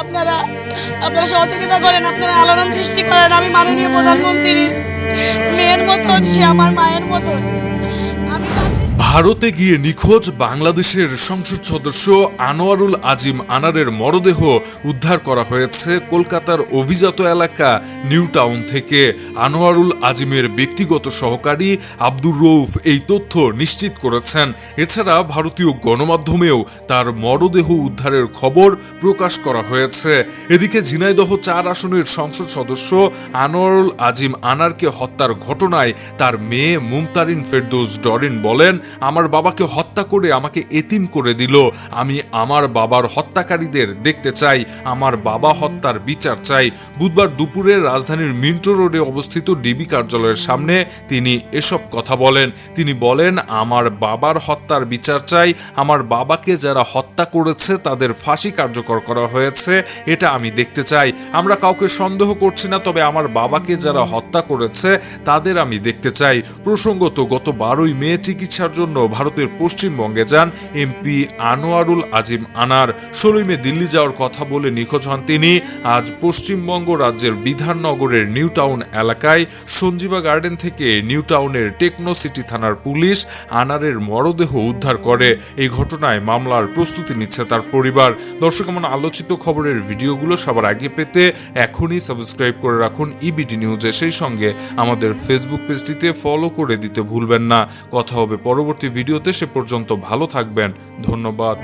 আপনারা আপনারা সহযোগিতা করেন, আপনারা আলোড়ন সৃষ্টি করেন। আমি মাননীয় প্রধানমন্ত্রীর মেয়ের মতন, সে আমার মায়ের মতন। ভারতে গিয়ে নিখোঁজ বাংলাদেশের সংসদ সদস্য আনোয়ারুল আজিম আনারের মরদেহ উদ্ধার করা হয়েছে কলকাতার অভিজাত এলাকা নিউ টাউন থেকে। আনোয়ারুল আজিমের ব্যক্তিগত সহকারী আব্দুর রৌফ এই তথ্য নিশ্চিত করেছেন। এছাড়া ভারতীয় গণমাধ্যমেও তার মরদেহ উদ্ধারের খবর প্রকাশ করা হয়েছে। এদিকে ঝিনাইদহ চার আসনের সংসদ সদস্য আনোয়ারুল আজিম আনারকে হত্যার ঘটনায় তার মেয়ে মুমতারিন ফেরদৌস ডরিন বলেন আমার বাবাকে হত্যা করে আমাকে এতিম করে দিল। আমি আমার বাবার হত্যাকারীদের দেখতে চাই। আমার বাবা হত্যার বিচার চাই। বুধবার দুপুরে রাজধানীর মিন্টো রোডে অবস্থিত ডিবি কার্যালয়ের সামনে তিনি এসব কথা বলেন। তিনি বলেন, আমার বাবার হত্যার বিচার চাই। আমার বাবাকে যারা হত্যা করেছে, তাদের ফাঁসি কার্যকর করা হয়েছে, এটা আমি দেখতে চাই। আমরা কাউকে সন্দেহ করছি না, তবে আমার বাবাকে যারা হত্যা করেছে, তাদের আমি দেখতে চাই। প্রসঙ্গত, গত বারোই মে চিকিৎসার জন্য ভারতের পশ্চিমবঙ্গে যান এমপি আনোয়ারুল আজিম আনার। ষোলোই মে দিল্লি যাওয়ার কথা বলে নিখোঁজ হন তিনি। আজ পশ্চিমবঙ্গ রাজ্যের বিধাননগরের নিউ টাউন এলাকায় সঞ্জীবা গার্ডেন থেকে নিউ টাউনের টেকনো সিটি থানার পুলিশ আনারের মরদেহ উদ্ধার করে। এই ঘটনায় মামলার প্রস্তুতি নিচ্ছে তার পরিবার। দর্শক, এমন আলোচিত খবরের ভিডিওগুলো সবার আগে পেতে এখনই সাবস্ক্রাইব করে রাখুন ইবিডি নিউজে সেই সঙ্গে আমাদের ফেসবুক পেজটিতে ফলো করে দিতে ভুলবেন না। কথা হবে পরবর্তী ভিডিওতে। সে পর্যন্ত ভালো থাকবেন। ধন্যবাদ।